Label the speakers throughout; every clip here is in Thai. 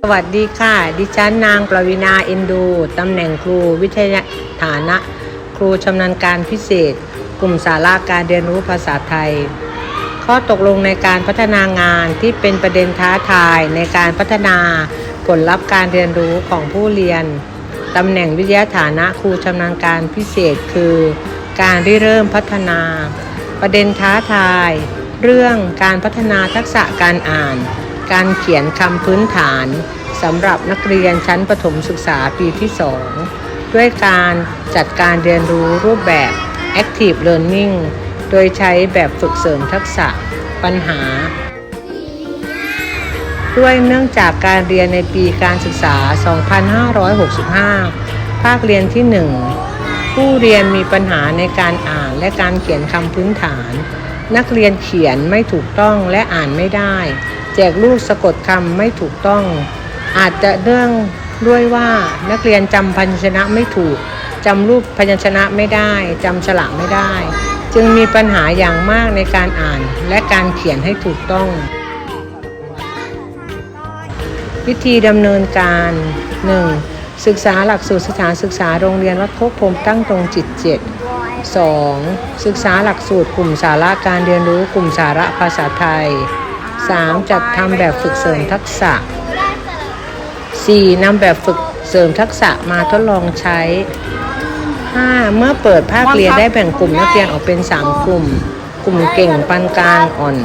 Speaker 1: สวัสดีค่ะ ดิฉันนางประวินาเอ็นดู ตำแหน่งครูวิทยาฐานะ ครูชำนาญการพิเศษ กลุ่มสาระการเรียนรู้ภาษาไทย ข้อตกลงในการพัฒนางานที่เป็นประเด็นท้าทายในการพัฒนาผลลัพธ์การเรียนรู้ของผู้เรียน ตำแหน่งวิทยาฐานะครูชำนาญการพิเศษคือ การริเริ่มพัฒนา ประเด็นท้าทาย เรื่องการพัฒนาทักษะการอ่าน การเขียนคำพื้นฐานสำหรับนักเรียนชั้นประถมศึกษาปีที่ 2 ด้วยการจัดการเรียนรู้รูปแบบ Active Learning โดยใช้แบบฝึกเสริมทักษะปัญหา ด้วยเนื่องจากการเรียนในปีการศึกษา 2565 ภาคเรียนที่ 1 ผู้เรียนมีปัญหาในการอ่านและการเขียนคำพื้นฐาน นักเรียนเขียนไม่ถูกต้องและอ่านไม่ได้ แจกรูปสะกดคำไม่ถูกต้อง อาจจะเนื่องด้วยว่านักเรียนจำพยัญชนะไม่ถูกจำรูปพยัญชนะไม่ได้จำฉลากไม่ได้ จึงมีปัญหาอย่างมากในการอ่านและการเขียนให้ถูกต้อง วิธีดำเนินการ 1. ศึกษาหลักสูตรสถานศึกษาโรงเรียนวัดโคกพรมตั้งตรงจิต7 2. ศึกษาหลักสูตรกลุ่มสาระการเรียนรู้กลุ่มสาระภาษาไทย 3. จัดทำแบบฝึกเสริมทักษะ 4. นำแบบฝึกเสริมทักษะมาทดลองใช้ 5. เมื่อเปิดภาคเรียนได้แบ่งกลุ่มนักเรียนออกเป็น 3 กลุ่ม กลุ่มเก่งปานกลางอ่อน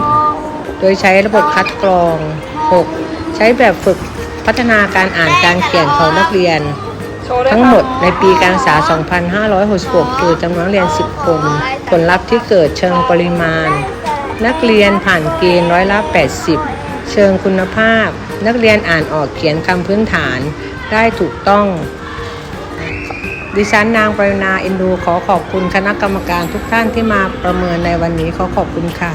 Speaker 1: โดยใช้ระบบคัดกรอง 6. ใช้แบบฝึกพัฒนาการอ่านการเขียนของนักเรียน ทั้งหมดในปีการศึกษา 2566 คือจำนวนนักเรียน 10 คน ผลลัพธ์ที่เกิดเชิงปริมาณ นักเรียนผ่านเกณฑ์ร้อยละ 80 เชิงคุณภาพ นักเรียนอ่านออกเขียนคำพื้นฐานได้ถูกต้อง ดิฉันนางปรินาเอ็นดูขอขอบคุณคณะกรรมการทุกท่านที่มาประเมินในวันนี้ขอขอบคุณค่ะ